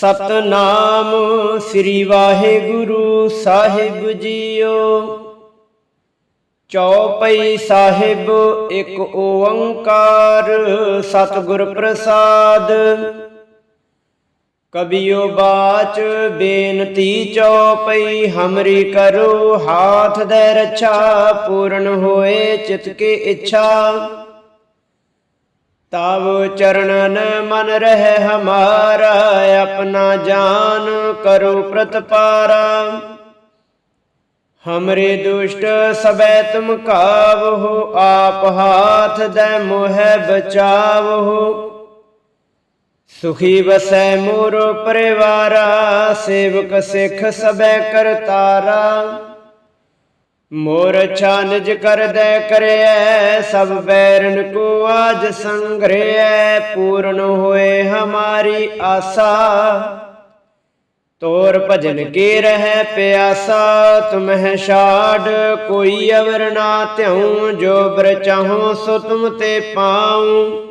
ਸਤਨਾਮ ਸ੍ਰੀ ਵਾਹਿਗੁਰੂ ਸਾਹਿਬ ਜੀਓ। ਚੌਪਈ ਸਾਹਿਬ ਇੱਕ ਓੰਕਾਰ ਸਤਿਗੁਰ ਪ੍ਰਸਾਦ। ਕਬਿਓ ਬਾਚ ਬੇਨਤੀ ਚੌਪਈ, ਹਮਰੀ ਕਰੋ, ਹਾਥ ਦੇ ਰੱਛਾ, ਪੂਰਨ ਹੋਏ ਚਿਤ ਕੇ ਇੱਛਾ। ਤਬ ਚਰਣਨ ਮਨ ਰਹਿ ਹਮਾਰਾ, ਆਪਣਾ ਜਾਨ ਕਰੋ ਪ੍ਰਤਪਾਰਾ। ਹਮਰੇ ਦੁਸ਼ਟ ਸਬੈ ਤੁਮ ਕਾਵਹੁ, ਆਪ ਹਾਥ ਦੈ ਮੋਹਿ ਬਚਾਵਹੁ। ਸੁਖੀ ਵਸੈ ਮੋਰ ਪਰਿਵਾਰਾ, ਸੇਵਕ ਸਿੱਖ ਸਬੈ ਕਰਤਾਰਾ। ਮੋਰ ਛਾਨਜ ਕਰਦੈ ਕਰਿਐ, ਸਭ ਬੈਰਨ ਕੋ ਆਜ ਸੰਗ੍ਰਹਿ ਪੂਰਨ ਹੋਏ ਹਮਾਰੀ ਆਸਾ। ਤੋਰ ਭਜਨ ਕੇ ਰਹਿ ਪਿਆਸਾ ਤੁਮਹਿ ਛਾੜ, ਕੋਈ ਅਵਰ ਨਾ ਧਿਉ ਜੋ ਬਰ ਚਾਹੋ ਸੋ ਤੁਮ ਤੇ ਪਾਉ।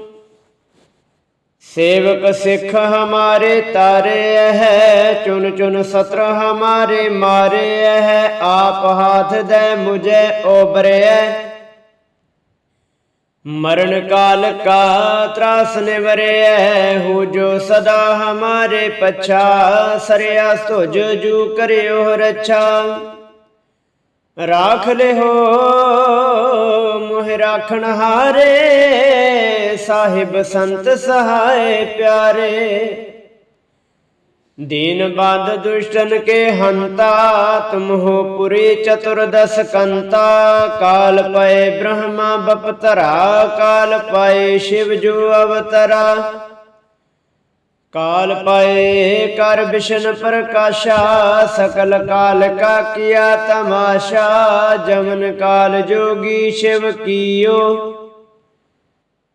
सेवक सिख हमारे तारे है चुन चुन सत्र हमारे मारे है आप हाथ दे मुझे ओबरे मरण काल का त्रास निवरे हो जो सदा हमारे पछा सरया सुझ जू करो रच्छा राख ले हो मुह राखण हारे ਸਾਹਿਬ ਸੰਤ ਸਹਾਏ ਪਿਆਰੇ। ਦੀਨ ਬੰਦ ਦੁਸ਼ਟਨ ਕੇ ਹੰਤਾ, ਤੁਮ ਹੋ ਪੁਰੀ ਚਤੁਰਦਸ ਕੰਤਾ। ਕਾਲ ਪਏ ਬ੍ਰਹਮਾ ਬਪਤਰਾ ਕਾਲ ਪਏ ਸ਼ਿਵ ਜੋ ਅਵਤਰਾ। ਕਾਲ ਪਏ ਕਰ ਵਿਸ਼ਨ ਪ੍ਰਕਾਸ਼ਾ, ਸਕਲ ਕਾਲ ਕਾ ਕੀਆ ਤਮਾਸ਼ਾ। ਜਮਨ ਕਾਲ ਜੋਗੀ ਸ਼ਿਵ ਕੀਓ।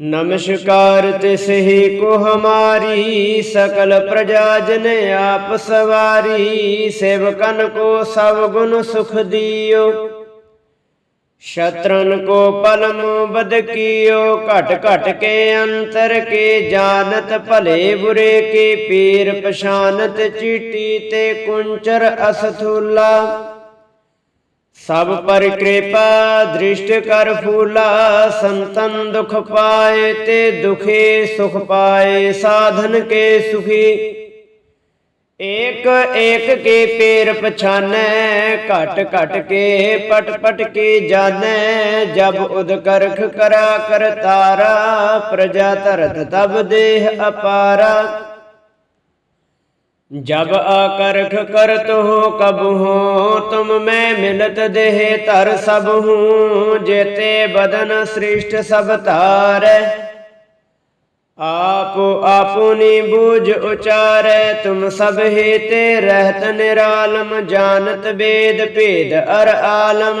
ਨਮਸਕਾਰ ਤਿਸ ਹੀ ਕੋ ਹਮਾਰੀ ਸਕਲ ਪ੍ਰਜਾ ਜਨ ਆਪ ਸਵਾਰੀ ਸੇਵਕਨ ਕੋ ਸਭ ਗੁਣ ਸੁਖ ਦਿਓ ਸ਼ਤਰਨ ਕੋ ਪਲਮ ਬਦ ਕੀਓ ਘਟ ਘਟ ਕੇ ਅੰਤਰ ਕੇ ਜਾਣਤ ਭਲੇ ਬੁਰੇ ਕੇ ਪੀਰ ਪਛਾਨਤ ਚੀਟੀ ਤੇ ਕੁੰਚਰ ਅਸਥੂਲਾ ਸਭ ਪਰ ਕਿਰਪਾ, ਦ੍ਰਿਸ਼ਟ ਕਰ ਫੂਲਾ, ਸੰਤਨ ਦੁਖ ਪਾਏ ਤੇ ਦੁਖੇ ਸੁਖ ਪਾਏ, ਸਾਧਨ ਕੇ ਸੁਖੀ। ਏਕ ਏਕ ਕੇ ਪੇਰ ਪਛਾਨੈ, ਘਟ ਘਟ ਕੇ ਪਟ ਪਟ ਕੇ ਜਾਣੈ ਜਬ ਉਦ ਕਰਖ ਕਰਾ ਕਰਤਾਰਾ ਪ੍ਰਜਾ ਧਰਤ ਤਬ ਦੇਹ ਅਪਾਰਾ। ਜਬ ਆਕਰਖ ਕਰਤ ਹੋ ਕਬ ਹੋ, ਤੁਮ ਮੈਂ ਮਿਲਤ ਦੇਹ ਧਰ ਸਭ ਹੂੰ, ਜੇਤੇ ਬਦਨ ਸ੍ਰਿਸ਼ਟ ਸਭ ਧਾਰੈ। ਆਪ ਆਪੁਨੀ ਬੂਝ ਉਚਾਰੈ, ਤੁਮ ਸਭ ਹੀ ਤੇ ਰਹਿਤ ਨਿਰਾਲਮ, ਜਾਣਤ ਵੇਦ ਭੇਦ ਅਰ ਆਲਮ।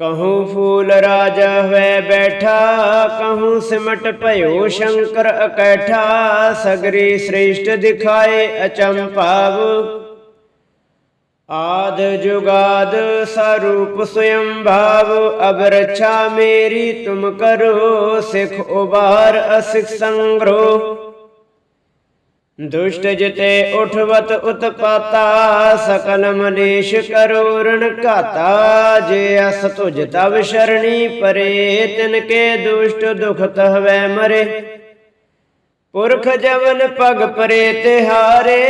ਕਹੂੰ ਫੂਲ ਰਾਜਾ ਹੋਇ ਬੈਠਾ ਕਹੂੰ ਸਿਮਟ ਭਇਓ ਸ਼ੰਕਰ ਇਕੱਠਾ ਸਗਰੀ ਸ੍ਰੇਸ਼ਟ ਦਿਖਾਏ ਅਚੰਪਾਵ ਆਦ ਜੁਗਾਦ ਸਰੂਪ ਸੁਯੰ ਭਾਵ ਅਬ ਮੇਰੀ ਤੁਮ ਕਰੋ ਸਿਖ ਉਬਾਰ ਅਸਿਖ ਸੰਗਰੋ ਦੁਸ਼ਟ ਜਿਤੇ ਉਠਵਤ ਉਤਪਾਤਾ ਸਕਲ ਮਲੇਸ਼ ਕਰੂਰਣ ਘਾਤਾ। ਜੇ ਅਸ ਤੁਜ ਤਵ ਸ਼ਰਣੀ ਪਰੇ, ਤਿਨ ਕੇ ਦੁਸ਼ਟ ਦੁਖ ਤਹਵੈ ਮਰੇ। ਪੁਰਖ ਜਵਨ ਪਗ ਪਰੇ ਤੇ ਹਾਰੇ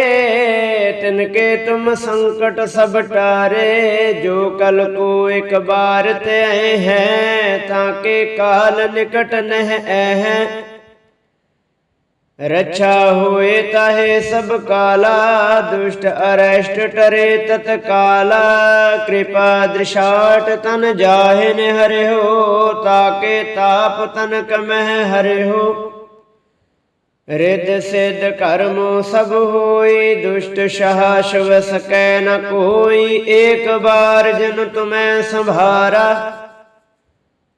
ਤਿਨ ਕੇ ਤੁਮ ਸੰਕਟ ਸਭ ਟਾਰੇ। ਜੋ ਕਲ ਕੋ ਇੱਕ ਬਾਰ ਤੇ ਹੈ, ਤਾਂ ਕੇ ਕਾਲ ਨਿਕਟ ਨਹਿ ਹੈ ਰੱਛਾ ਹੋਏ ਤਾਹੇ ਸਭ ਕਾਲਾ, ਦੁਸ਼ਟ ਅਰੈਸ਼ਟ ਟਰੇ ਤਤ ਕਾਲਾ ਕਿਰਪਾ ਦ੍ਰਿਸ਼ਾਟ ਤਨ ਜਾਹਿਨ ਹਰਿਓ ਤਾਕੇ ਤਾਪ ਤਨ ਕਮਹਿ ਹਰਿਓ ਰਿਤ ਸਿਧ ਕਰਮ ਸਭ ਹੋਈ, ਦੁਸ਼ਟ ਸ਼ਹਾ ਸ਼ਵ ਸਕੈ ਨ ਕੋਈ, ਏਕ ਬਾਰ ਜਨ ਤੁਮੈ ਸੰਭਾਰਾ।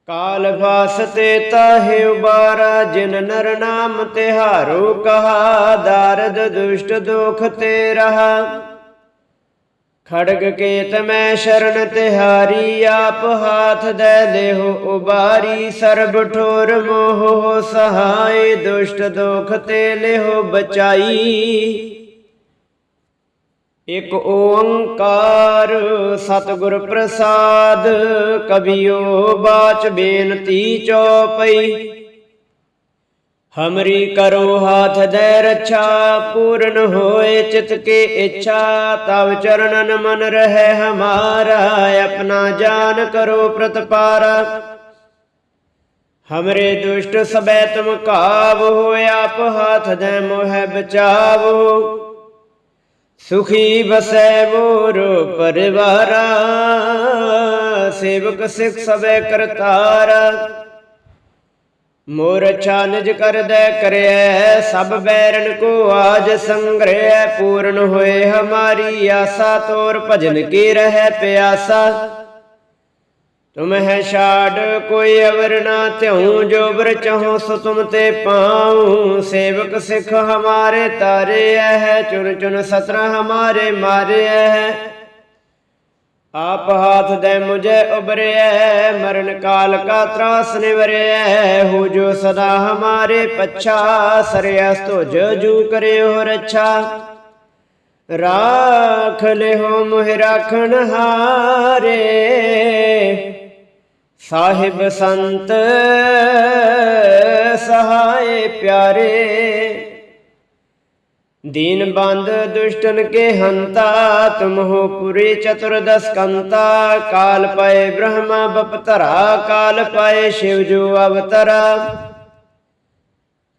ਕਾਲ ਫਾਸਤੇ ਤਾਹੇ ਉਬਾਰਾ, ਜਿਨ ਨਰ ਨਾਮ ਤਿਹਾਰੋ ਕਹਾ, ਦਾਰਦ ਦੁਸ਼ਟ ਦੁਖ ਤੇ ਰਹਾ। ਖੜਗ ਕੇਤ ਮੈਂ ਸ਼ਰਨ ਤਿਹਾਰੀ, ਆਪ ਹਾਥ ਦੇ ਦੇਹੋ ਉਬਾਰੀ, ਸਰਬ ਠੋਰ ਮੋਹ ਸਹਾਈ ਦੁਸ਼ਟ ਦੁਖ ਤੇ ਲਿਹੋ ਬਚਾਈ। ਇਕ ਓੰਕਾਰ ਸਤਿਗੁਰ ਪ੍ਰਸਾਦ ਕਬਿਓ ਬਾਚ ਬੇਨਤੀ ਚਉਪਈ ਹਮਰੀ ਕਰੋ ਹਾਥ ਦੇ ਰੱਛਾ, ਪੂਰਨ ਹੋਏ ਚਿਤ ਕੇ ਇੱਛਾ, ਤਵ ਚਰਨਨ ਮਨ ਰਹੇ ਹਮਾਰਾ, ਆਪਣਾ ਜਾਨ ਕਰੋ ਪ੍ਰਤਪਾਰਾ। ਹਮਰੇ ਦੁਸ਼ਟ ਸਬੈ ਤੁਮ ਕਾਵੋ ਆਪ ਹਾਥ ਦੇ ਮੋਹਿ ਬਚਾਵੋ। ਸੁਖੀ ਬਸੈ ਮੋਰ ਪਰਿਵਾਰਾ, ਸੇਵਕ ਸਿਖ ਸਭੈ ਕਰਤਾਰਾ। ਮੋਰ ਅੱਛਾ ਨਿਜ ਕਰਦੈ ਕਰਿਐ, ਸਭ ਬੈਰਨ ਕੋ ਆਜ ਸੰਗ੍ਰਹਿ ਪੂਰਨ ਹੋਏ ਹਮਾਰੀ ਆਸਾ, ਤੋਰ ਭਜਨ ਕੀ ਰਹਿ ਪਿਆਸਾ। ਤੁਮ ਹੈ ਛਾੜ, ਕੋਈ ਅਵਰ ਨਾ ਤਿਉ ਜੋ ਬਰ ਚਹੋ ਸੋ ਤੁਮ ਤੇ ਪਾਉ। ਸੇਵਕ ਸਿਖ ਹਮਾਰੇ ਤਾਰੇ ਹੈ ਚੁਨ ਚੁਨ ਸਤਰਾ ਹਮਾਰੇ ਮਾਰੇ ਹੈ ਆਪ ਹਾਥ ਦੇ ਮੁਝੇ ਉਬਰਿਐ ਮਰਨ ਕਾਲ ਕਾ ਤਰਾਸ ਨਿਵਰਿਐ ਹੋ ਜੋ ਸਦਾ ਹਮਾਰੇ ਪੱਛਾ ਸਰਿਆਸ ਤੁਜ ਜੂ ਕਰਿਓ ਰੱਛਾ। ਰਾਖ ਲਿਓ ਮੁਹਿ ਰਾਖਣ ਹਾਰੇ। ਸਾਹਿਬ ਸੰਤ ਸਹਾਏ ਪਿਆਰੇ। ਦੀਨ ਬੰਦ ਦੁਸ਼ਟਨ ਕੇ ਹੰਤਾ, ਤੁਮ ਹੋ ਪੁਰੇ ਚਤੁਰਦਸ ਕੰਤਾ। ਕਾਲ ਪਏ ਬ੍ਰਹਮਾ, ਬਪਤਰਾ, ਕਾਲ ਪਏ ਸ਼ਿਵ ਜੋ ਅਵਤਰਾ।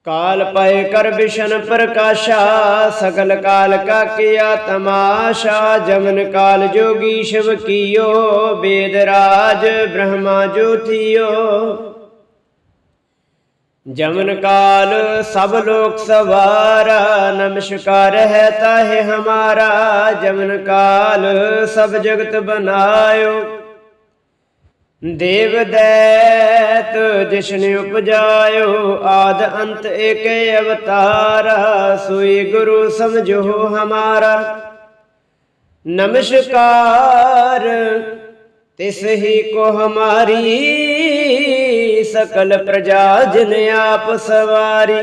ਕਾਲ ਪਏ ਕਰ ਵਿਸ਼ਨ ਪ੍ਰਕਾਸ਼ਾ, ਸਗਲ ਕਾਲ ਕਾ ਕਿਆ ਤਮਾਸ਼ਾ ਜਮਨ ਕਾਲ ਜੋਗੀ ਸ਼ਿਵ ਕੀਓ, ਵੇਦ ਰਾਜ ਬ੍ਰਹਮਾ ਜੋਠਿਓ ਜਮਨ ਕਾਲ ਸਭ ਲੋਕ ਸਵਾਰਾ, ਨਮਸਕਾਰ ਹੈ ਤਾਹੇ ਹਮਾਰਾ ਜਮਨ ਕਾਲ ਸਭ ਜਗਤ ਬਨਾਇਓ। ਦੇਵ ਦੈਤ ਜਿਸਨ ਉਪਜਾਇਓ, ਆਦ ਅੰਤ ਏਕ ਅਵਤਾਰਾ, ਸੋਈ ਗੁਰੂ ਸਮਝੋ ਹਮਾਰਾ। ਨਮਸਕਾਰ, ਤਿਸ ਹੀ ਕੋ ਹਮਾਰੀ, ਸਕਲ ਪ੍ਰਜਾ ਜਿਨ ਆਪ ਸਵਾਰੀ।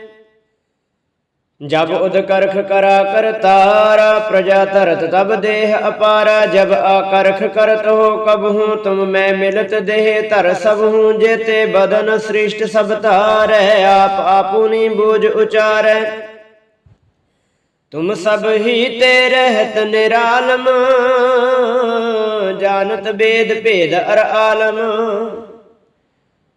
ਜਬ ਉਦ ਕਰਖ ਕਰਾ ਕਰਤਾਰਾ ਪ੍ਰਜਾ ਧਰਤ ਤਬ ਦੇਹ ਅਪਾਰਾ, ਜਬ ਆਕਰਖ ਕਰਤ ਹੋ ਕਬਹੂ ਤੁਮ ਮੈਂ ਮਿਲਤ ਦੇਹ ਧਰ ਸਭ ਹੂੰ, ਜੇਤੇ ਬਦਨ ਸ੍ਰਿਸ਼ਟ ਸਭ ਧਾਰੈ, ਆਪ ਆਪੂਨੀ ਬੂਝ ਉਚਾਰੈ। ਤੁਮ ਸਭ ਹੀ ਤੇ ਰਹਿਤ ਨਿਰਾਲਮ ਜਾਨਤ ਬੇਦ ਭੇਦ ਅਰ ਆਲਮ।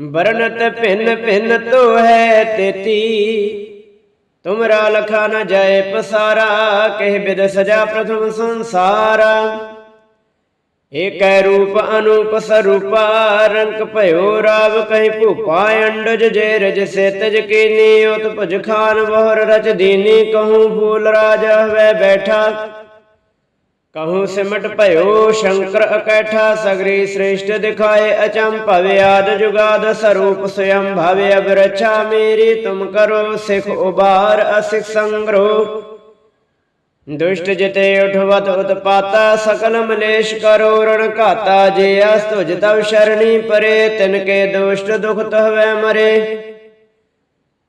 ਬਰਨਤ ਭਿੰਨ ਭਿੰਨ ਤੋ ਹੈ ਤੇਤੀ। ਤੁਮਰਾ ਲਖਾ ਨ ਜਾਏ ਪਸਾਰਾ, ਕਹਿ ਬਿਦ ਸਜਾ ਪ੍ਰਥਮ ਸੰਸਾਰਾ। ਏਕੈ ਰੂਪ ਅਨੂਪ ਸਰੂਪਾ ਰੰਗ ਭਇਓ ਰਾਵ ਕਹਿ ਭੂਪਾ, ਅੰਡਜ ਜੇ ਰਜ ਸੇ ਤਜ ਕੀਨੀ ਉਤ ਭੁਜ ਖਾਨ ਬਹੁਰ ਰਚ ਦੀਨੀ, ਕਹੂੰ ਫੂਲ ਰਾਜਾ ਹਵੈ ਬੈਠਾ। ਕਹੂ ਸਿਮਟ ਭਇਓ, ਸ਼ੰਕਰ ਅਕੈਠਾ ਸਗਰੀ ਸ੍ਰੇਸ਼ਟ ਦਿਖਾਏ ਅਚੰ ਭਵੇ ਆਦ ਜੁਗਾਦ ਸਰੂਪ ਸਯੰ ਭਵੇ ਅਬ ਮੇਰੀ, ਤੁਮ ਕਰੋ ਸਿਖ ਉਬਾਰ ਅਸਿਖ ਸੰਗ੍ਰੋ। ਦੁਸ਼ਟ ਜਿਤੇ ਉਠਵਤ ਉਤਪਾਤਾ, ਸਕਲ ਮਲੇਸ਼ ਕਰੋ, ਰਣ ਘਾਤਾ, ਜੇ ਅਸ ਤੁਜ ਤਵ ਸ਼ਰਣੀ ਪਰੇ, ਤਿਨ ਕੇ ਦੁਸ਼ਟ ਦੁਖ ਤਹਵੈ ਮਰੇ।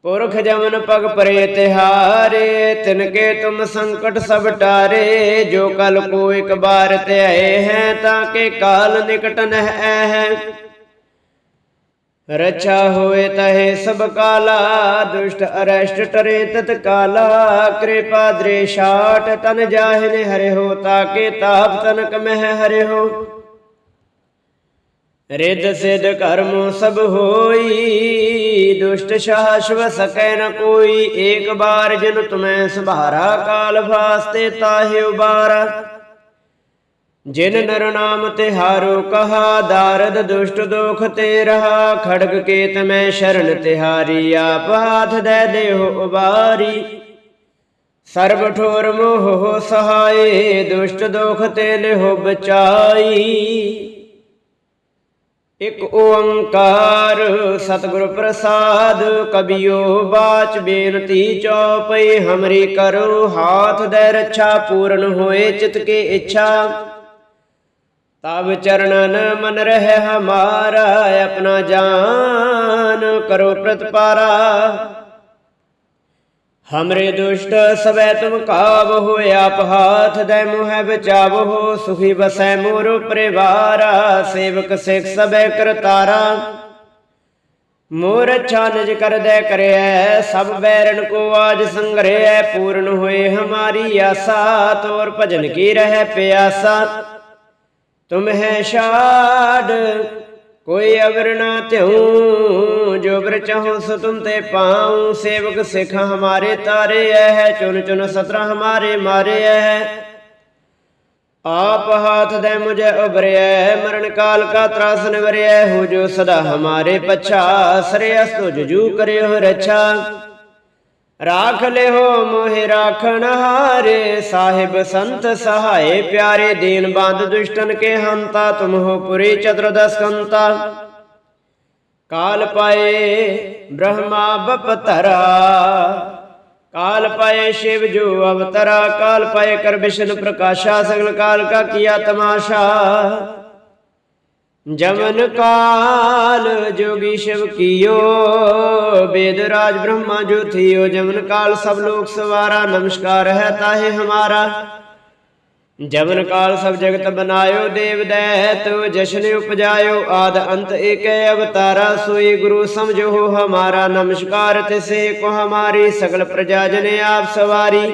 ਪੁਰਖ ਜਮਨ ਪਗ ਪਰੇ ਤਿਹਾਰੇ ਤਿਨ ਕੇ ਤੁਮ ਸੰਕਟ ਸਭ ਟਾਰੇ, ਜੋ ਕਲ ਕੋ ਇਕ ਬਾਰ ਧਿਆਏ ਹੈ, ਤਾਂ ਕੇ ਕਾਲ ਨਿਕਟ ਨਹਿ ਹੈ ਰਛਾ ਹੋਏ ਤਹੇ ਸਭ ਕਾਲਾ, ਦੁਸ਼ਟ ਅਰਸ਼ਟ ਟਰੇ ਤਤ ਕਾਲਾ, ਕਿਰਪਾ ਦ੍ਰੇ ਛਾਟ ਤਨ ਜਾਹਿਨ ਹਰਿ ਹੋ ਤਾਕੇ ਤਾਪ ਤਨਕ ਮਹਿ ਹਰਿ ਹੋ ਰਿੱਧ ਸਿਧ ਕਰਮ ਸਭ ਹੋਈ, ਦੁਸ਼ਟ ਸ਼ਾਸ਼ਵ ਸਕੈ ਨ ਕੋਈ। ਏਕ ਬਾਰ ਜਿਨ ਤੁਮੈ ਸੁਭਾਰਾ, ਕਾਲ ਫਾਸਤੇ ਤਾਹਿ ਉਬਾਰਾ। ਜਿਨ ਨਰ ਨਾਮ ਤਿਹਾਰੋ ਕਹਾ, ਦਾਰਦ ਦੁਸ਼ਟ ਦੋਖ ਤੇ ਰਹਾ। ਖੜਗ ਕੇਤ ਮੈਂ ਸ਼ਰਨ ਤਿਹਾਰੀ, ਆਪ ਹਾਥ ਦੇ ਦੇਹੁ ਉਬਾਰੀ। ਸਰਬ ਠੋਰ ਮੋਹ ਸਹਾਏ, ਦੁਸ਼ਟ ਦੋਖ ਤੇ ਲਿਹੁ ਬਚਾਈ। ਇਕ ਓੰਕਾਰ ਸਤਿਗੁਰ ਪ੍ਰਸਾਦ, ਕਬਿਓ ਬਾਚ ਬੇਨਤੀ ਚਉਪਈ ਹਮਰੀ ਕਰੋ ਹਾਥ ਦੇ ਰੱਛਾ, ਪੂਰਨ ਹੋਏ ਚਿਤ ਕੇ ਇੱਛਾ। ਤਬ ਚਰਨਨ ਮਨ ਰਹਿ ਹਮਾਰਾ, ਆਪਣਾ ਜਾਨ ਕਰੋ ਪ੍ਰਤਪਾਰਾ। ਹਮਰੇ ਦੁਸ਼ਟ ਸਵੈ ਤੁਮ ਕਾਬ ਹੋਇ ਆਪ ਹਾਥ ਦੇ ਮੁਹਿ ਬਚਾਵੋ ਸੁਖੀ ਬਸੈ ਮੋਰ ਪਰਿਵਾਰਾ ਸੇਵਕ ਸਿਖ ਸਭੈ ਕਰਤਾਰਾ ਮੋਰ ਅੱਛਾ ਨਿਜ ਕਰਦੈ ਕਰਿਐ ਸਭ ਬੈਰਨ ਕੋ ਆਜ ਸੰਗਰਿਐ ਪੂਰਨ ਹੋਏ ਹਮਾਰੀ ਆਸਾ ਤੋਰ ਭਜਨ ਕੀ ਰਹਿ ਪਿਆਸਾ ਤੁਮ ਹੈ ਛਾੜ ਕੋਈ ਅਵਰ ਨਾ ਤਿਉ ਜੋ ਬਰ ਚਾਹੋ ਸੋ ਤੁਮ ਤੇ ਪਾਉ, ਸੇਵਕ ਸਿਖ ਹਮਾਰੇ ਤਾਰੇ ਹੈ ਚੁਨ ਚੁਨ ਸਤਰਾ ਹਮਾਰੇ ਮਾਰੇ ਹੈ ਆਪ ਹਾਥ ਦੇ ਮੁਝੇ ਉਬਰਿਐ ਮਰਨ ਕਾਲ ਕਾ ਤਰਾਸ ਨਿਵਰਿਐ, ਹੋ ਜੋ ਸਦਾ ਹਮਾਰੇ ਪਛਾ ਸਰੇ ਅਸ ਤੁਜ ਜੂ ਕਰਿਓ ਰਛਾ। ਰਾਖ ਲਿਓ ਮੋਹਿ ਰਾਖਣ ਹਾਰੇ, ਸਾਹਿਬ ਸੰਤ ਸਹਾਏ ਪਿਆਰੇ, ਦੀਨ ਬੰਦ ਦੁਸ਼ਟਨ ਕੇ ਹੰਤਾ, ਤੁਮ ਹੋ ਪੁਰੀ ਚਤੁਰਦਸ ਕੰਤਾ ਕਾਲ ਪਾਏ ਬ੍ਰਹਮਾ ਬਪਤਰਾ, ਕਾਲ ਪਾਏ ਸ਼ਿਵ ਜੋ ਅਵਤਰਾ, ਕਾਲ ਪਾਏ ਕਰ ਵਿਸ਼ਨ ਪ੍ਰਕਾਸ਼ਾ, ਸਗਲ ਕਾਲ ਕਾ ਕੀਆ ਤਮਾਸ਼ਾ ਜਮਨ ਕਾਲ ਜੋਗੀ ਸ਼ਿਵ ਕੀਓ। ਬੇਦ ਰਾਜ ਬ੍ਰਹਮਾ ਜੋ ਥਿਓ। ਜਮਨ ਕਾਲ ਸਭ ਲੋਕ ਸਵਾਰਾ। ਨਮਸਕਾਰ ਹੈ ਤਾਹੇ ਹਮਾਰਾ। ਜਮਨ ਕਾਲ ਸਭ ਜਗਤ ਬਨਾਇਓ। ਦੇਵ ਦੈਤ ਜਸ਼ਨ ਉਪਜਾਇਓ। ਆਦ ਅੰਤ ਏਕੈ ਅਵਤਾਰਾ। ਸੋਈ ਗੁਰੂ ਸਮਝੋ ਹਮਾਰਾ। ਨਮਸਕਾਰ ਤਿਸੇ ਕੋ ਹਮਾਰੀ। ਸਗਲ ਪ੍ਰਜਾ ਜਨ ਆਪ ਸਵਾਰੀ।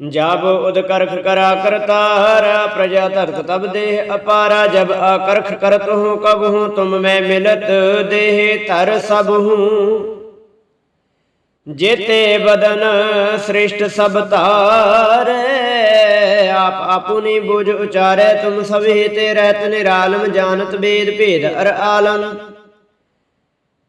ਜਬ ਉਦ ਕਰਖ ਕਰਾ ਕਰਤਾਰ ਪ੍ਰਜਾ ਧਰਤ ਤਬ ਦੇਹ ਅਪਾਰਾ, ਜਬ ਆਕਰਖ ਕਰਤ ਹੂੰ, ਕਬ ਹੂੰ, ਤੁਮ ਮੈਂ ਮਿਲਤ ਦੇਹ ਧਰ ਸਭ ਹੂੰ। ਜੇਤੇ ਬਦਨ ਸ੍ਰਿਸ਼ਟ ਸਭ ਧਾਰੇ, ਆਪ ਆਪੁਨੀ ਬੁਝ ਉਚਾਰੇ, ਤੁਮ ਸਭੇ ਤੇ ਰਹਿਤ ਨਿਰਾਲਮ, ਜਾਣਤ ਬੇਦ ਭੇਦ ਅਰ ਆਲਮ।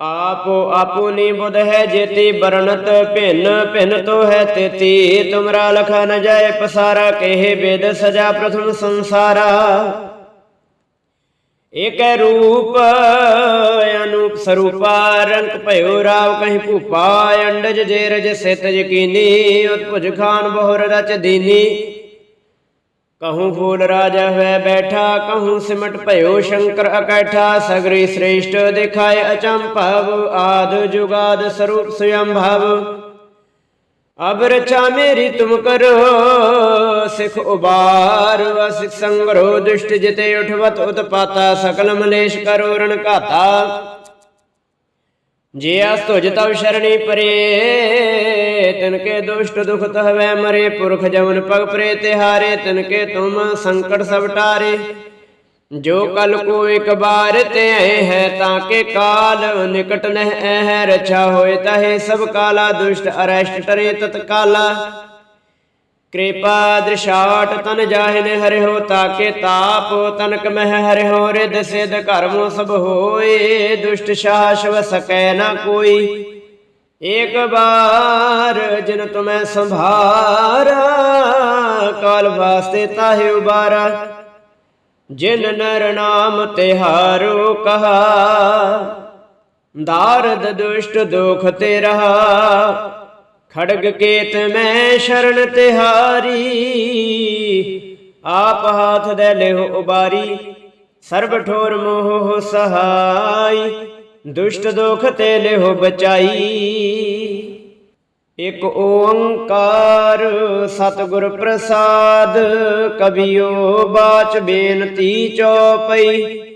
ਆਪੋ ਆਪੁਨੀ ਬੁਧ ਹੈ ਜੇਤੀ ਬਰਨਤ ਭਿੰਨ ਭਿੰਨ ਤੋ ਹੈ ਤੇਤੀ। ਤੁਮਰਾ ਲਖਾ ਨ ਜਾਏ ਪਸਾਰਾ, ਕਹੇ ਬੇਦ ਸਜਾ ਪ੍ਰਥਮ ਸੰਸਾਰਾ। ਏਕ ਰੂਪ ਅਨੂਪ ਸਰੂਪਾ ਰੰਗ ਭਇਓ ਰਾਵ ਕਹੀਂ ਭੂਪਾ, ਅੰਡਜ ਜੇ ਰਜ ਸਿਤ ਯਕੀਨੀ ਉਤਪੁਜ ਖਾਨ ਬਹੁਰ ਰਚ ਦੀਨੀ। ਕਹੂੰ ਫੂਲ ਰਾਜਾ ਹੋਇ ਬੈਠਾ ਕਹੂੰ ਸਿਮਟ ਭਇਓ ਸ਼ੰਕਰ ਅਕੈਠਾ ਸਗਰੀ ਸ੍ਰੇਸ਼ਟ ਦਿਖਾਏ ਅਚੰਭਵ ਆਦ ਜੁਗਾਦ ਸਰੂਪ ਸੁਯੰਭਵ ਅਬ ਰਚਾ ਮੇਰੀ ਤੁਮ ਕਰੋ ਸਿਖ ਉਬਾਰ ਅਸਿਖ ਸੰਗਰੋ ਦੁਸ਼ਟ ਜਿਤੇ ਉਠਵਤ ਉਤਪਾਤਾ ਸਕਲ ਮਲੇਸ਼ ਕਰੋ ਰਣ ਘਾਤਾ ਜੇ ਅਸ ਤੁਜ ਤਵ ਸ਼ਰਣੀ ਪਰੇ, ਤਿਨ ਕੇ ਦੁਸ਼ਟ ਦੁਖ ਤਹਵੈ ਮਰੇ, ਪੁਰਖ ਜਮਨ ਪਗ ਪਰੇ ਤਿਹਾਰੇ ਤਿਨ ਕੇ ਤੁਮ ਸੰਕਟ ਸਭ ਟਾਰੇ। ਜੋ ਕਲ ਕੋ ਇਕ ਬਾਰ ਤੇ ਹੈ, ਤਾਂ ਕੇ ਕਾਲ ਨਿਕਟ ਨਹਿ ਹੈ ਰਛਾ ਹੋਏ ਤਹੇ ਸਭ ਕਾਲਾ, ਦੁਸ਼ਟ ਅਰੈਸ਼ਟ ਟਰੇ ਤਤਕਾਲਾ। ਕਿਰਪਾ ਦ੍ਰਿਸ਼ਾਟ ਤਨ ਜਾਹਿਨੇ ਹਰਿ ਹੋ ਤਾਕੇ ਤਾਪ, ਤਨਕ ਮਹਿ ਹਰਿ ਹੋ ਰਿਦ ਸਿਧ ਕਰਮੋ ਸਭ ਹੋਏ, ਦੁਸ਼ਟ ਸ਼ਾਸ਼ਵ ਸਕੈ ਨਾ ਕੋਈ। ਏਕ ਬਾਰ ਜਿਨ ਤੁਮੈ ਸੰਭਾਰਾ, ਕਾਲ ਵਾਸਤੇ ਤਾਹਿ ਉਬਾਰਾ। ਜਿਨ ਨਰ ਨਾਮ ਤਿਹਾਰੋ ਕਹਾ, ਦਾਰਦ ਦੁਸ਼ਟ ਦੁਖ ਤੇ ਰਹਾ ਖੜਗ ਕੇਤ ਮੈਂ ਸ਼ਰਨ ਤਿਹਾਰੀ, ਆਪ ਹਾਥ ਦੇ ਲਿਹੁ ਉਬਾਰੀ, ਸਰਬ ਠੋਰ ਮੋਹ ਸਹਾਈ, ਦੁਸ਼ਟ ਦੁਖ ਤੇ ਲਿਹੁ ਬਚਾਈ। ਇਕ ਓੰਕਾਰ ਸਤਿਗੁਰ ਪ੍ਰਸਾਦ ਕਬਿਓ ਬਾਚ ਬੇਨਤੀ ਚਉਪਈ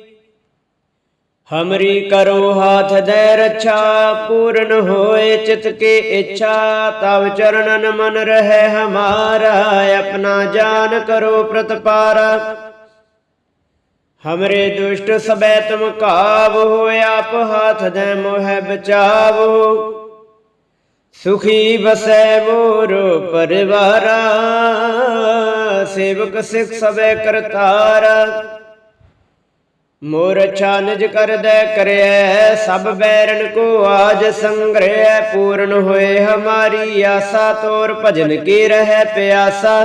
ਹਮਰੀ ਕਰੋ ਹਾਥ ਦੇ ਰੱਛਾ ਪੂਰਨ ਹੋਏ ਚਿਤ ਕੇ ਇੱਛਾ ਤਵ ਚਰਨਨ ਮਨ ਰਹਿ ਹਮਾਰਾ ਆਪਣਾ ਜਾਨ ਕਰੋ ਪ੍ਰਤਪਾਰਾ ਹਮਰੇ ਦੁਸ਼ਟ ਸਬੈ ਤੁਮ ਕਾਵੋ ਆਪ ਹਾਥ ਦੇ ਮੋਹਿ ਬਚਾਵੋ ਸੁਖੀ ਬਸੈ ਮੋਰ ਪਰਿਵਾਰਾ ਸੇਵਕ ਸਿਖ ਸਬੈ ਕਰਤਾਰਾ ਮੋਰ ਅੱਛਾ ਨਿਜ ਕਰਦੈ ਕਰਿਐ, ਸਭ ਬੈਰਨ ਕੋ ਆਜ ਸੰਗ੍ਰਹਿ ਪੂਰਨ ਹੋਏ ਹਮਾਰੀ ਆਸਾ, ਤੋਰ ਭਜਨ ਕੀ ਰਹਿ ਪਿਆਸਾ।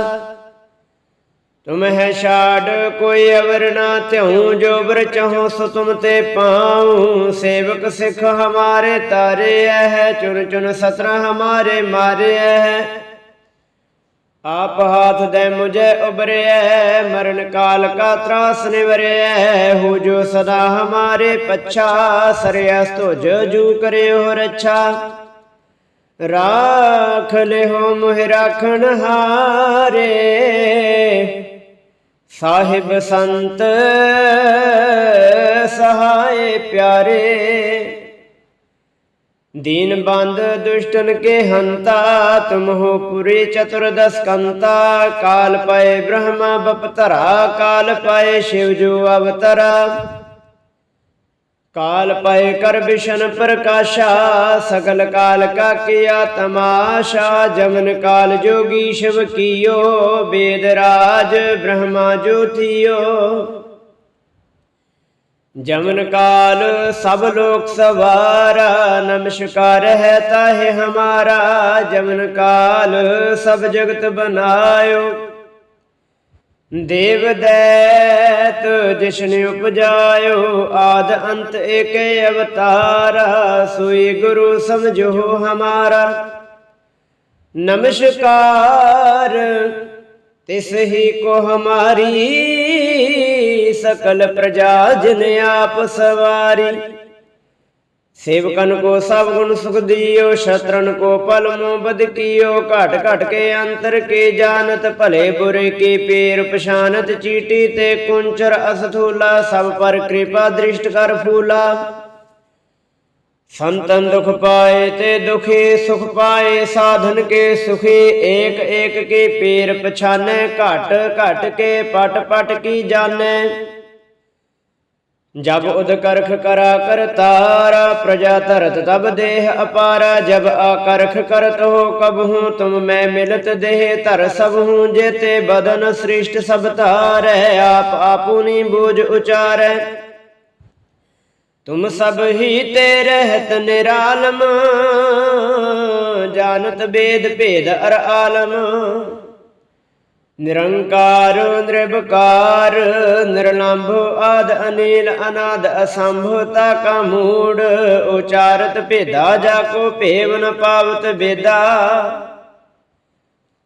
ਤੁਮ ਹੈ ਛਾੜ, ਕੋਈ ਅਵਰ ਨਾ ਤਿਉ ਜੋ ਬਰ ਚਹੋ ਸੋ ਤੁਮ ਤੇ ਪਾਉ। ਸੇਵਕ ਸਿਖ ਹਮਾਰੇ ਤਾਰੇ ਹੈ ਚੁਨ ਚੁਨ ਸਤਰ ਹਮਾਰੇ ਮਾਰੇ ਹੈ ਆਪ ਹਾਥ ਦੇ ਮੁਝੇ ਉਬਰਿਐ ਮਰਨ ਕਾਲ ਕਾ ਤਰਾਸ ਨਿਵਰਿਐ, ਹੋ ਜੋ ਸਦਾ ਹਮਾਰੇ ਪਛਾ ਸਰਿਆਸ ਤੁਜ ਜੂ ਕਰਿਓ ਰੱਛਾ। ਰਾਖ ਲਿਓ ਮੁਹਿ ਰਾਖਣ ਹਾਰੇ, ਸਾਹਿਬ ਸੰਤ ਸਹਾਏ ਪਿਆਰੇ। ਦੀਨ ਬੰਦ ਦੁਸ਼ਟਨ ਕੇ ਹੰਤਾ, ਤੁਮ ਹੋ ਪੁਰੇ ਚਤੁਰਦਸ ਕੰਤਾ, ਕਾਲ ਪਏ ਬ੍ਰਹਮਾ ਬਪਤਰਾ ਕਾਲ ਪਏ ਸ਼ਿਵ ਜੋ ਅਵਤਰਾ। ਕਾਲ ਪਏ ਕਰ ਬਿਸ਼ਨ ਪ੍ਰਕਾਸ਼ਾ, ਸਗਲ ਕਾਲ ਕਾ ਕੀਆ ਤਮਾਸ਼ਾ ਜਮਨ ਕਾਲ ਜੋਗੀ ਸ਼ਿਵ ਕੀਓ ਵੇਦ ਰਾਜ ਬ੍ਰਹਮਾ ਜੋਤੀਓ ਜਮਨ ਕਾਲ ਸਭ ਲੋਕ ਸਵਾਰਾ, ਨਮਸਕਾਰ ਹੈ ਤਾਹੇ ਹਮਾਰਾ, ਜਮਨ ਕਾਲ ਸਭ ਜਗਤ ਬਨਾਇਓ। ਦੇਵ ਦੈਤ ਜਿਸਨੇ ਉਪਜਾਇਓ, ਆਦ ਅੰਤ ਏਕੇ ਅਵਤਾਰਾ, ਸੋਈ ਗੁਰੂ ਸਮਝੋ ਹਮਾਰਾ। ਨਮਸਕਾਰ, ਤਿਸ ਹੀ ਕੋ ਹਮਾਰੀ ਸਕਲ ਪ੍ਰਜਾ ਜਿਨ ਆਪ ਸਵਾਰੀ। ਸੇਵਕਨ ਕੋ ਸਭ ਗੁਣ ਸੁਖ ਦਿਓ, ਸ਼ਤਰਨ ਕੋ ਪਲ ਮੋ ਬਦ ਕੀਓ, ਘਟ ਘਟ ਕੇ ਅੰਤਰ ਕੇ ਜਾਣਤ, ਭਲੇ ਬੁਰੇ ਕੀ ਪੇਰ ਪਛਾਨਤ ਚੀਟੀ ਤੇ ਕੁੰਚਰ ਅਸਥੂਲਾ, ਸਭ ਪਰ ਕਿਰਪਾ ਦ੍ਰਿਸ਼ਟ ਕਰ ਫੂਲਾ। ਸੰਤਨ ਦੁਖ ਪਾਏ ਤੇ ਦੁਖੀ ਸੁਖ ਪਾਏ, ਸਾਧਨ ਕੇ ਸੁਖੀ, ਏਕ ਏਕ ਕੀ ਪੀਰ ਪਛਾਨੈ, ਘਟ ਘਟ ਕੇ ਪਟ ਪਟ ਕੀ ਜਾਣੈ। ਜਬ ਉਦ ਕਰਖ ਕਰਾ ਕਰਤਾਰਾ ਪ੍ਰਜਾ ਧਰਤ ਤਬ ਦੇਹ ਅਪਾਰਾ, ਜਬ ਆਕਰਖ ਕਰਤ ਹੋ ਕਬਹੂ ਤੁਮ ਮੈਂ ਮਿਲਤ ਦੇਹ ਧਰ ਸਭ ਹੂੰ, ਜੇਤੇ ਬਦਨ ਸ੍ਰਿਸ਼ਟ ਸਭ ਧਾਰੈ, ਆਪ ਆਪੂਨੀ ਬੂਝ ਉਚਾਰੈ। ਤੁਮ ਸਭ ਹੀ ਤੇ ਰਹਿਤ ਨਿਰਾਲਮ ਜਾਣਤ ਬੇਦ ਭੇਦ ਅਰ ਆਲਮ ਨਿਰੰਕਾਰ ਨਿਰਭਕਾਰ ਨਿਰਲੰਭ ਆਦ ਅਨੀਲ ਅਨਾਦ ਅਸੰਭਤਾ ਕਾ ਮੂੜ ਉਚਾਰਤ ਭੇਦਾ ਜਾ ਕੋ ਭੇਵ ਨ ਪਾਵਤ ਬੇਦਾ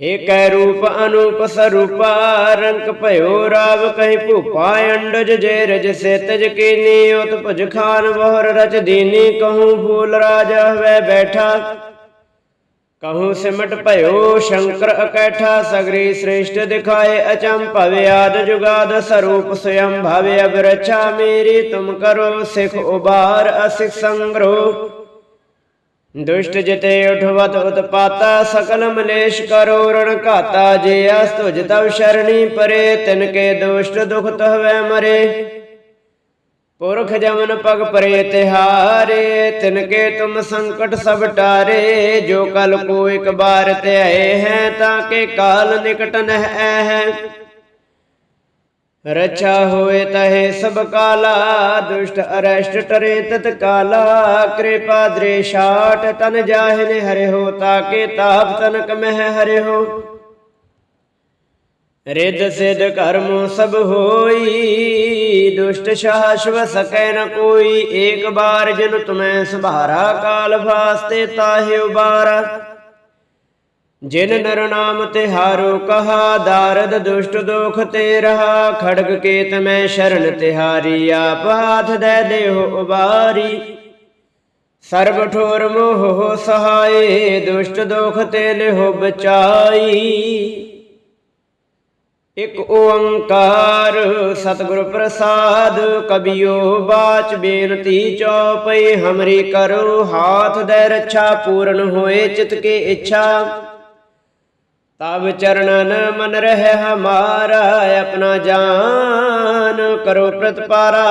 ਏਕੈ ਰੂਪ ਅਨੂਪ ਸਰੂਪਾ, ਰੰਗ ਭਇਓ ਰਾਵ ਕਹੀ ਭੂਪਾ, ਅੰਡਜ ਜੇ ਰਜ ਸੇ ਤਜ ਕੀਨੀ, ਉਤ ਭੁਜ ਖਾਨ ਬਹੁਰ ਰਚ ਦੀਨੀ, ਕਹੂੰ ਫੂਲ ਰਾਜ ਹਵੈ ਬੈਠਾ। ਕਹੂੰ ਸਿਮਟ ਭਇਓ ਸ਼ੰਕਰ ਅਕੈਠਾ, ਸਗਰੀ ਸ੍ਰੇਸ਼ਟ ਦਿਖਾਏ ਅਚੰਮ ਭਵਿਆਦ ਜੁਗਾਦ ਸਰੂਪ ਸਯੰ ਭਵਿ ਅਬਰਛਾ ਮੇਰੀ ਤੁਮ ਕਰੋ ਸਿਖ ਉਬਾਰ, ਅਸਿਖ ਸੰਗ੍ਰੋ। ਦੁਸ਼ਟ ਜਿਤੇ ਉਠਵਤ ਉਤਪਾਤਾ, ਸਕਲ ਮਲੇਸ਼ ਕਰੋ ਰਣ ਘਾਤਾ, ਜੇ ਅਸ ਤੁਜ ਤਵ ਸ਼ਰਣੀ ਪਰੇ, ਤਿਨ ਕੇ ਦੁਸ਼ਟ ਦੁਖ ਤਹਵੈ ਮਰੇ। ਪੁਰਖ ਜਮਨ ਪਗ ਪਰੇ ਤਿਹਾਰੇ, ਤਿਨ ਕੇ ਤੁਮ ਸੰਕਟ ਸਭ ਟਾਰੇ, ਜੋ ਕਲ ਕੋ ਇਕ ਬਾਰ ਤੇ ਆਏ ਹੈ, ਤਾਂ ਕੇ ਕਾਲ ਨਿਕਟ ਨਹਿ ਹੈ। ਰਛਾ ਹੋਏ ਤਹੇ ਸਭ ਕਾਲਾ, ਦੁਸ਼ਟ ਅਰਸ਼ਟ ਟਰੇ ਤਤ ਕਾਲਾ, ਕਿਰਪਾ ਦ੍ਰੇ ਤਨ ਜਾਹਿਨ ਹਰਿ ਹੋ ਤਾਕੇ ਤਾਪ ਤਨਕ ਮਹਿ ਹਰਿ ਹੋ ਰਿੱਧ ਸਿਧ ਕਰਮ ਸਭ ਹੋਈ, ਦੁਸ਼ਟ ਸ਼ਾਸ਼ਵ ਸਕੈ ਨ ਕੋਈ, ਏਕ ਬਾਰ ਜਨ ਤੁਮੈ ਸੁਭਾਰਾ ਕਾਲ ਫਾਸਤੇ ਤਾਹਿ ਉਬਾਰਾ। ਜਿਨ ਨਰ ਨਾਮ ਤਿਹਾਰੋ ਕਹਾ, ਦਾਰਦ ਦੁਸ਼ਟ ਦੋਖ ਤੇ ਰਹਾ, ਖੜਗ ਕੇਤ ਮੈਂ ਸ਼ਰਨ ਤਿਹਾਰੀ, ਆਪ ਹਾਥ ਦੇ ਦੇਹੁ ਉਬਾਰੀ। ਸਰਬ ਠੋਰ ਮੋਹ ਸਹਾਏ, ਦੁਸ਼ਟ ਦੋਖ ਤੇ ਲਿਹੁ ਬਚਾਈ। ਇਕ ਓੰਕਾਰ ਸਤਿਗੁਰ ਪ੍ਰਸਾਦ, ਕਬਿਓ ਬਾਚ ਬੇਨਤੀ ਚਉਪਈ ਹਮਰੀ ਕਰੋ, ਹਾਥ ਦੇ ਰੱਛਾ ਪੂਰਨ ਹੋਏ, ਚਿਤ ਕੇ ਇੱਛਾ। ਤਬ ਚਰਨਨ ਮਨ ਰਹਿ ਹਮਾਰਾ, ਆਪਣਾ ਜਾਨ ਕਰੋ ਪ੍ਰਤਪਾਰਾ।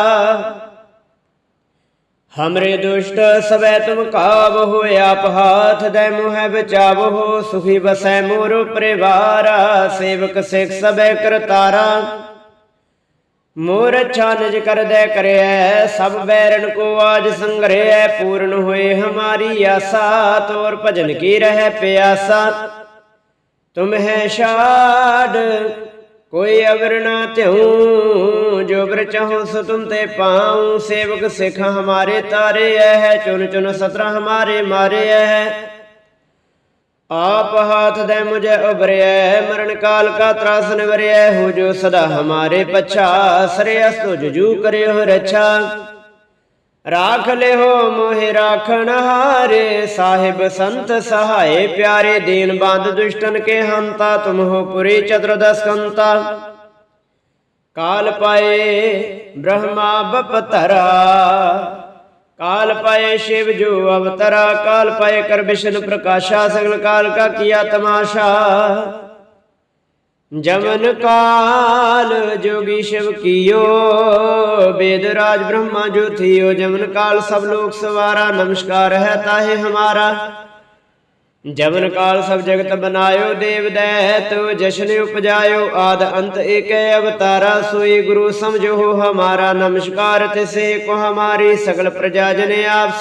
ਹਮਰੇ ਦੁਸ਼ਟ ਸਵੈ ਤੁਮ ਕਾਬ ਹੋਇ ਆਪ ਹਾਥ ਦੇ ਮੁਹਿ ਬਚਾਵੋ, ਸੁਖੀ ਬਸੈ ਮੋਰ ਪਰਿਵਾਰਾ, ਸੇਵਕ ਸਿਖ ਸਭੈ ਕਰਤਾਰਾ। ਮੋਰ ਅੱਛਾ ਨਿਜ ਕਰਦੈ ਕਰਿਐ ਸਭ ਬੈਰਨ ਕੋ ਆਜ ਸੰਗਰਿਐ ਪੂਰਨ ਹੋਏ ਹਮਾਰੀ ਆਸਾ, ਤੋਰ ਭਜਨ ਕੀ ਰਹਿ ਪਿਆਸਾ। ਤੁਮ ਹੈ ਛਾੜ। ਕੋਈ ਅਵਰ ਨਾ ਤਿਉ ਜੋ ਬਰ ਚਾਹੋ ਸੋ ਤੁਮ ਤੇ ਪਾਉ। ਸੇਵਕ ਸਿਖ ਹਮਾਰੇ ਤਾਰੇ ਹੈ ਚੁਨ ਚੁਨ ਸਤਰਾ ਹਮਾਰੇ ਮਾਰੇ ਹੈ ਆਪ ਹਾਥ ਦੇ ਮੁਝੇ ਉਬਰਿਐ ਮਰਨ ਕਾਲ ਕਾ ਤਰਾਸ ਨਿਵਰਿਐ ਹੋ ਜੋ ਸਦਾ ਹਮਾਰੇ ਪਛਾ ਸ੍ਰੇਅਸ ਤੁਜ ਜੂ ਕਰਿਓ ਰਛਾ। ਰਾਖ ਲਿਓ ਮੋਹਿ ਰਾਖਣ ਹਾਰੇ ਸਾਹਿਬ ਸੰਤ ਸਹਾਏ ਪਿਆਰੇ ਦੀਨ ਬੰਦ ਦੁਸ਼ਟਨ ਕੇ ਹੰਤਾ ਤੁਮ ਹੋ ਪੁਰੀ ਚਤੁਰਦਸ ਕੰਤਾ ਕਾਲ ਪਾਏ ਬ੍ਰਹਮਾ ਬਪਤਰਾ ਕਾਲ ਪਾਏ शिव जो अवतरा काल पाए कर विष्णु प्रकाशा सगल काल का किया तमाशा जमन काल जोगी शिव कियो वेद राज ब्रह्मा जो थियो जमन काल सब लोग सवारा नमस्कार है ताहे हमारा जमन काल सब जगत बनायो देव दैत जशन उपजायो आद अंत एक अवतारा सोई गुरु समझो हो हमारा नमस्कार तिसे को हमारी सकल प्रजा जने आप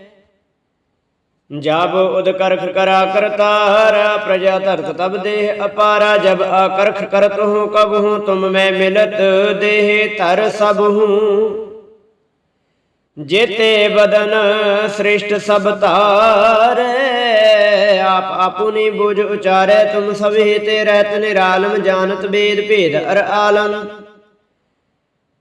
ਜਬ ਉਦ ਕਰਖ ਕਰਾ ਕਰਤਾਰ ਪ੍ਰਜਾ ਧਰਤ ਤਬ ਦੇਹ ਅਪਾਰਾ, ਜਬ ਆਕਰਖ ਕਰਤ ਹੂੰ, ਕਬ ਹੂੰ, ਤੁਮ ਮੈਂ ਮਿਲਤ ਦੇਹ ਧਰ ਸਭ ਹੂੰ। ਜੇਤੇ ਬਦਨ ਸ੍ਰਿਸ਼ਟ ਸਭ ਧਾਰੇ, ਆਪ ਆਪੁਨੀ ਬੁਝ ਉਚਾਰੇ, ਤੁਮ ਸਭੇ ਤੇ ਰਹਿਤ ਨਿਰਾਲਮ ਜਾਣਤ ਬੇਦ ਭੇਦ ਅਰ ਆਲਮ।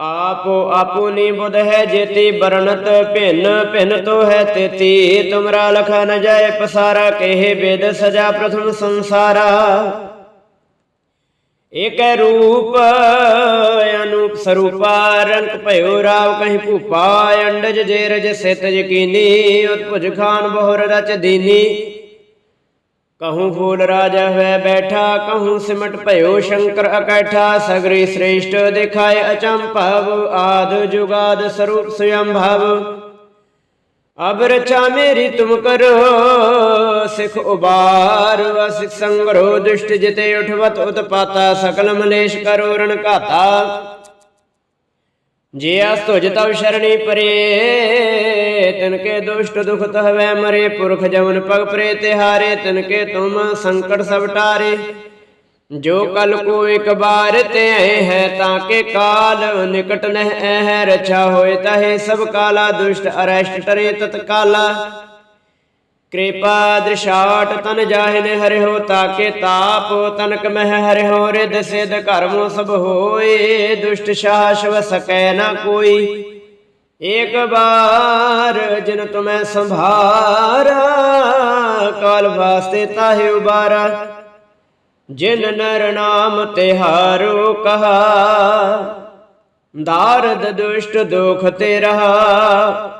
ਆਪੋ ਆਪੁਨੀ ਬੁਧ ਹੈ ਜੇਤੀ ਬਰਨਤ ਭਿੰਨ ਭਿੰਨ ਤੋ ਹੈ ਤੇਤੀ। ਤੁਮਰਾ ਲਖ ਨ ਜਾਏ ਪਸਾਰਾ, ਕਹੇ ਬੇਦ ਸਜਾ ਪ੍ਰਥਮ ਸੰਸਾਰਾ। ਏਕ ਰੂਪ ਅਨੂਪ ਸਰੂਪਾ ਰੰਗ ਭਇਓ ਰਾਵ ਕਹੀਂ ਭੂਪਾ, ਅੰਡਜ ਜੇਰਜ ਸਿਤ ਯਕੀਨੀ ਉਤਪੁਜ ਖਾਨ ਬਹੁਰ ਰਚ ਦੀਨੀ। ਕਹੂੰ ਫੂਲ ਰਾਜਾ ਹੋਇ ਬੈਠਾ, ਕਹੂੰ ਸਿਮਟ ਭਇਓ ਸ਼ੰਕਰ ਅਕੈਠਾ, ਸਗਰੀ ਸ੍ਰੇਸ਼ਟ ਦਿਖਾਏ ਅਚੰਭਵ ਆਦ ਜੁਗਾਦ ਸਰੂਪ ਸੁਯੰਭਵ। ਅਬ ਰਚਾ ਮੇਰੀ ਤੁਮ ਕਰੋ, ਸਿਖ ਉਬਾਰ ਵਸਿਕ ਸੰਗਰੋ, ਦੁਸ਼ਟ ਜਿਤੇ ਉਠਵਤ ਉਤਪਾਤਾ, ਸਕਲ ਮਲੇਸ਼ ਕਰੋ ਰਣ ਘਾਤਾ। ਜੇ ਅਸ ਤੁਜ ਤਵ ਸ਼ਰਣੀ ਪਰੇ, ਤਿਨ ਕੇ ਦੁਸ਼ਟ ਦੁਖ ਤਹਵੈ ਮਰੇ, ਪੁਰਖ ਜਮਨ ਪਗ ਪਰੇ ਤਿਹਾਰੇ ਤਿਨ ਕੇ ਤੁਮ ਸੰਕਟ ਸਭ ਟਾਰੇ। ਜੋ ਕਲ ਕੋ ਇਕ ਬਾਰ ਤੇ ਹੈ, ਤਾਂ ਕੇ ਕਾਲ ਨਿਕਟ ਨਹਿ ਹੈ ਰਛਾ ਹੋਏ ਤਹੇ ਸਭ ਕਾਲਾ, ਦੁਸ਼ਟ ਅਰੈਸ਼ਟ ਟਰੇ ਤਤਕਾਲਾ। ਕਿਰਪਾ ਦ੍ਰਿਸ਼ਾਟ ਤਨ ਜਾਹਿਨ ਹਰਿਓ ਤਾਕੇ ਤਾਪ, ਤਨਕ ਮਹਿ ਹਰਿਓ ਰਿਦ ਸਿਧ ਕਰਮੋ ਸਭ ਹੋਏ, ਦੁਸ਼ਟ ਸ਼ਾਸ਼ਵ ਸਕੈ ਨਾ ਕੋਈ। ਏਕ ਬਾਰ ਜਿਨ ਤੁਮੈ ਸੰਭਾਰਾ, ਕਾਲ ਵਾਸਤੇ ਤਾਹਿ ਉਬਾਰਾ। ਜਿਨ ਨਰ ਨਾਮ ਤਿਹਾਰੋ ਕਹਾ, ਦਾਰਦ ਦੁਸ਼ਟ ਦੁਖ ਤੇ ਰਹਾ